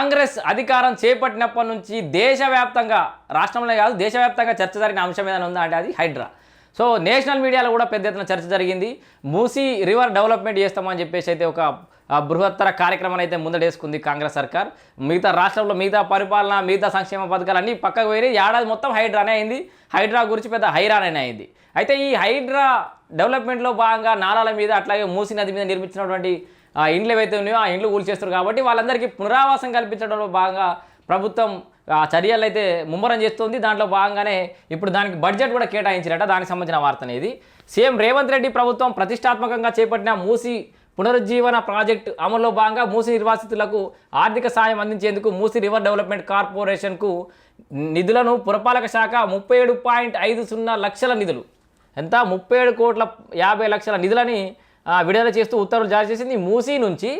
కాంగ్రెస్ అధికారం చేపట్టినప్పటి నుంచి దేశవ్యాప్తంగా రాష్ట్రంలో కాదు దేశవ్యాప్తంగా చర్చ జరిగిన అంశం ఏదైనా ఉందా అంటే అది హైడ్రా. సో నేషనల్ మీడియాలో కూడా పెద్ద ఎత్తున చర్చ జరిగింది. మూసీ రివర్ డెవలప్మెంట్ చేస్తామని చెప్పేసి అయితే ఒక బృహత్తర కార్యక్రమాన్ని అయితే ముందడేసుకుంది కాంగ్రెస్ సర్కార్. మిగతా రాష్ట్రంలో మిగతా పరిపాలన మిగతా సంక్షేమ పథకాలు అన్నీ పక్కకు పోయి ఏడాది మొత్తం హైడ్రానే అయింది. హైడ్రా గురించి పెద్ద హైరానే అయింది. అయితే ఈ హైడ్రా డెవలప్మెంట్లో భాగంగా నాలాల మీద అట్లాగే మూసీ నది మీద నిర్మించినటువంటి ఆ ఇండ్లు ఏవైతే ఉన్నాయో ఆ ఇండ్లు కూల్చేస్తారు కాబట్టి వాళ్ళందరికీ పునరావాసం కల్పించడంలో భాగంగా ప్రభుత్వం ఆ చర్యలు అయితే ముమ్మరం చేస్తుంది. దాంట్లో భాగంగానే ఇప్పుడు దానికి బడ్జెట్ కూడా కేటాయించారట. దానికి సంబంధించిన వార్త అనేది. సీఎం రేవంత్ రెడ్డి ప్రభుత్వం ప్రతిష్టాత్మకంగా చేపట్టిన మూసి పునరుజ్జీవన ప్రాజెక్టు అమల్లో భాగంగా మూసి నిర్వాసితులకు ఆర్థిక సాయం అందించేందుకు మూసి రివర్ డెవలప్మెంట్ కార్పొరేషన్కు నిధులను పురపాలక శాఖ ముప్పై ఏడు పాయింట్ ఐదు సున్నా లక్షల నిధులు. ఎంత? ముప్పై ఏడు కోట్ల యాభై లక్షల నిధులని విడుదల చేస్తూ ఉత్తర్వులు జారీ చేసింది మూసీ నుంచి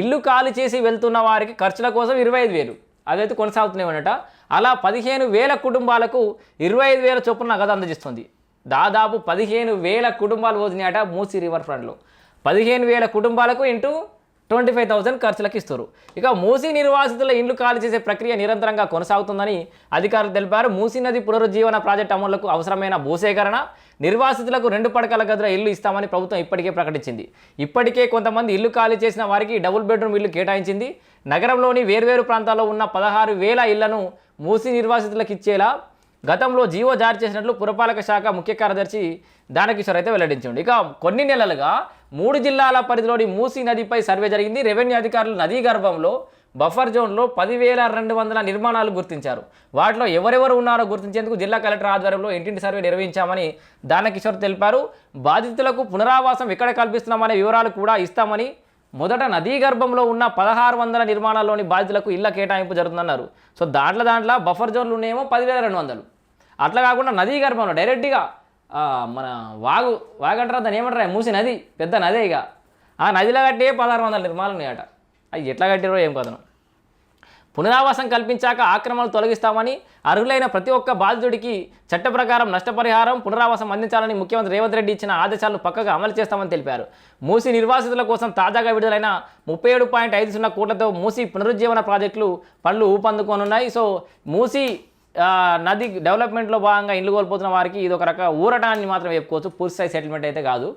ఇల్లు ఖాళీ చేసి వెళ్తున్న వారికి ఖర్చుల కోసం ఇరవై ఐదు వేలు. అదైతే కొనసాగుతూనే ఉన్నట అలా పదిహేను వేల కుటుంబాలకు ఇరవై ఐదు వేల చొప్పున నగదు అందజేస్తుంది. దాదాపు పదిహేను వేల కుటుంబాలు పోతున్నాయట మూసీ రివర్ ఫ్రంట్లో. పదిహేను వేల కుటుంబాలకు ఇంటూ ట్వంటీ ఫైవ్ థౌసండ్ ఖర్చులకు ఇస్తారు ఇక మూసీ నిర్వాసితుల ఇండ్లు ఖాళీ చేసే ప్రక్రియ నిరంతరంగా కొనసాగుతుందని అధికారులు తెలిపారు. మూసీ నది పునరుజ్జీవన ప్రాజెక్టు అమలుకు అవసరమైన భూసేకరణ నిర్వాసితులకు రెండు పడకల గదుల ఇల్లు ఇస్తామని ప్రభుత్వం ఇప్పటికే ప్రకటించింది. ఇప్పటికే కొంతమంది ఇల్లు ఖాళీ చేసిన వారికి డబుల్ బెడ్రూమ్ ఇల్లు కేటాయించింది. నగరంలోని వేర్వేరు ప్రాంతాల్లో ఉన్న పదహారు వేల ఇళ్ళను మూసీ నిర్వాసితులకు ఇచ్చేలా గతంలో జీవో జారీ చేసినట్లు పురపాలక శాఖ ముఖ్య కార్యదర్శి దానకిషోర్ అయితే వెల్లడించండి. ఇక కొన్ని నెలలుగా మూడు జిల్లాల పరిధిలోని మూసీ నదిపై సర్వే జరిగింది. రెవెన్యూ అధికారులు నదీ గర్భంలో బఫర్ జోన్లో పదివేల రెండు వందల నిర్మాణాలు గుర్తించారు. వాటిలో ఎవరెవరు ఉన్నారో గుర్తించేందుకు జిల్లా కలెక్టర్ ఆధ్వర్యంలో ఇంటింటి సర్వే నిర్వహించామని దానకిషోర్ తెలిపారు. బాధితులకు పునరావాసం ఎక్కడ కల్పిస్తున్నామనే వివరాలు కూడా ఇస్తామని మొదట నదీ గర్భంలో ఉన్న పదహారు వందల నిర్మాణాల్లోని బాధితులకు ఇళ్ళ కేటాయింపు జరుగుతుందన్నారు. సో దాంట్లో దాంట్లో బఫర్ జోన్లు ఉన్నాయేమో పదివేల రెండు వందలు. అట్లా కాకుండా నదీ గర్భంలో డైరెక్ట్గా మన వాగు వాగంటారా దాన్ని ఏమంటారా? మూసి నది పెద్ద నదే ఇక. ఆ నదిలో కట్టే పదహారు వందల నిర్మాణాలు ఉన్నాయట. అవి ఎట్లా కట్టారో ఏం కథను పునరావాసం కల్పించాక ఆక్రమణలు తొలగిస్తామని అర్హులైన ప్రతి ఒక్క బాధితుడికి చట్ట ప్రకారం నష్టపరిహారం పునరావాసం అందించాలని ముఖ్యమంత్రి రేవంత్ రెడ్డి ఇచ్చిన ఆదేశాలను పక్కగా అమలు చేస్తామని తెలిపారు. మూసి నిర్వాసితుల కోసం తాజాగా విడుదలైన ముప్పై ఏడు పాయింట్ ఐదు సున్నా కోట్లతో మూసి పునరుజ్జీవన ప్రాజెక్టులు పనులు ఊపందుకోనున్నాయి. సో మూసి నది డెవలప్మెంట్లో భాగంగా ఇల్లు కోల్పోతున్న వారికి ఇది ఒక రక ఊరటాన్ని మాత్రం చెప్పుకోవచ్చు. పూర్తి స్థాయి సెటిల్మెంట్ అయితే కాదు.